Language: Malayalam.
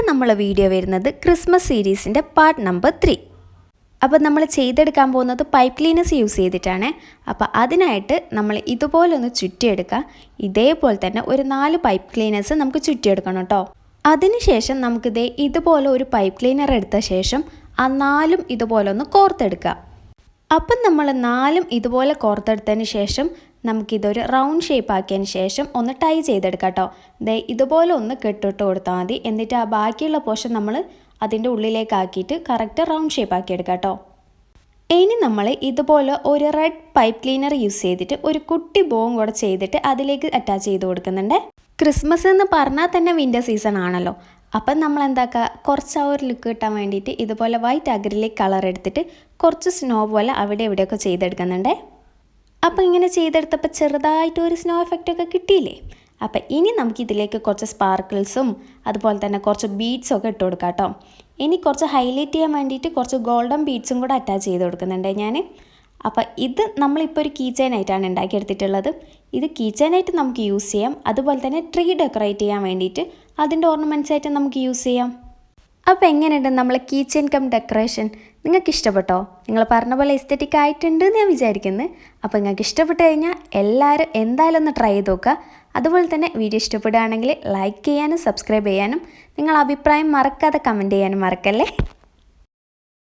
ഇന്നത്തെ നമ്മളെ വീഡിയോ വരുന്നത് ക്രിസ്മസ് സീരീസിന്റെ പാർട്ട് നമ്പർ ത്രീ അപ്പോൾ നമ്മൾ ചെയ്തെടുക്കാൻ പോകുന്നത് പൈപ്പ് ക്ലീനേഴ്സ് യൂസ് ചെയ്തിട്ടാണ്. അപ്പോൾ അതിനായിട്ട് നമ്മൾ ഇതുപോലൊന്ന് ചുറ്റിയെടുക്കുക. ഇതേപോലെ തന്നെ ഒരു നാല് പൈപ്പ് ക്ലീനേഴ്സ് നമുക്ക് ചുറ്റിയെടുക്കണം കേട്ടോ. അതിനുശേഷം നമുക്കിതേ ഇതുപോലെ ഒരു പൈപ്പ് ക്ലീനർ എടുത്ത ശേഷം ആ നാലും ഇതുപോലെ ഒന്ന് കോർത്തെടുക്കുക. അപ്പം നമ്മൾ നാലും ഇതുപോലെ കോർത്തെടുത്തതിന് ശേഷം നമുക്കിതൊരു റൗണ്ട് ഷേപ്പ് ആക്കിയതിന് ശേഷം ഒന്ന് ടൈ ചെയ്തെടുക്കാം കേട്ടോ ദേ ഇതുപോലെ ഒന്ന് കെട്ടിട്ട് കൊടുത്താൽ മതി. എന്നിട്ട് ആ ബാക്കിയുള്ള പോഷൻ നമ്മൾ അതിന്റെ ഉള്ളിലേക്കാക്കിയിട്ട് കറക്റ്റ് റൗണ്ട് ഷേപ്പ് ആക്കി എടുക്കാം കേട്ടോ ഇനി നമ്മൾ ഇതുപോലെ ഒരു റെഡ് പൈപ്പ് ക്ലീനർ യൂസ് ചെയ്തിട്ട് ഒരു കുട്ടി ബോം കൂടെ ചെയ്തിട്ട് അതിലേക്ക് അറ്റാച്ച് ചെയ്ത് കൊടുക്കുന്നുണ്ട്. ക്രിസ്മസ് എന്ന് പറഞ്ഞാൽ തന്നെ വിന്റർ സീസൺ ആണല്ലോ. അപ്പം നമ്മൾ എന്താക്കുക കുറച്ച് ആ ഒരു ലുക്ക് കിട്ടാൻ വേണ്ടിയിട്ട് ഇതുപോലെ വൈറ്റ് അഗ്രിലേക്ക് കളർ എടുത്തിട്ട് കുറച്ച് സ്നോ പോലെ അവിടെ ഇവിടെയൊക്കെ ചെയ്തെടുക്കുന്നുണ്ട്. അപ്പോൾ ഇങ്ങനെ ചെയ്തെടുത്തപ്പോൾ ചെറുതായിട്ട് ഒരു സ്നോ എഫക്റ്റ് ഒക്കെ കിട്ടിയില്ലേ? അപ്പം ഇനി നമുക്ക് ഇതിലേക്ക് കുറച്ച് സ്പാർക്കിൾസും അതുപോലെ തന്നെ കുറച്ച് ബീഡ്സും ഒക്കെ ഇട്ട് കൊടുക്കാം കേട്ടോ. ഇനി കുറച്ച് ഹൈലൈറ്റ് ചെയ്യാൻ വേണ്ടിയിട്ട് കുറച്ച് ഗോൾഡൻ ബീഡ്സും കൂടെ അറ്റാച്ച് ചെയ്ത് കൊടുക്കുന്നുണ്ട് ഞാൻ അപ്പം ഇത് നമ്മളിപ്പോൾ ഒരു കീ ചെയിനായിട്ടാണ് ഉണ്ടാക്കിയെടുത്തിട്ടുള്ളത്. ഇത് കീ ചെയിനായിട്ട് നമുക്ക് യൂസ് ചെയ്യാം. അതുപോലെ തന്നെ ട്രീ ഡെക്കറേറ്റ് ചെയ്യാൻ വേണ്ടിയിട്ട് അതിന്റെ ഓർണമെന്റ്സ് ആയിട്ട് നമുക്ക് യൂസ് ചെയ്യാം. അപ്പോൾ എങ്ങനെയുണ്ട് നമ്മളെ കീച്ചൻ കം ഡെക്കറേഷൻ നിങ്ങൾക്ക് ഇഷ്ടപ്പെട്ടോ? നിങ്ങൾ പറഞ്ഞ പോലെ എസ്തെറ്റിക് ആയിട്ടുണ്ട് എന്ന് ഞാൻ വിചാരിക്കുന്നു. അപ്പോൾ നിങ്ങൾക്ക് ഇഷ്ടപ്പെട്ട് കഴിഞ്ഞാൽ എല്ലാവരും എന്തായാലും ഒന്ന് ട്രൈ ചെയ്ത് നോക്കുക. അതുപോലെ തന്നെ വീഡിയോ ഇഷ്ടപ്പെടുകയാണെങ്കിൽ ലൈക്ക് ചെയ്യാനും സബ്സ്ക്രൈബ് ചെയ്യാനും നിങ്ങളുടെ അഭിപ്രായം മറക്കാതെ കമന്റ് ചെയ്യാനും മറക്കല്ലേ?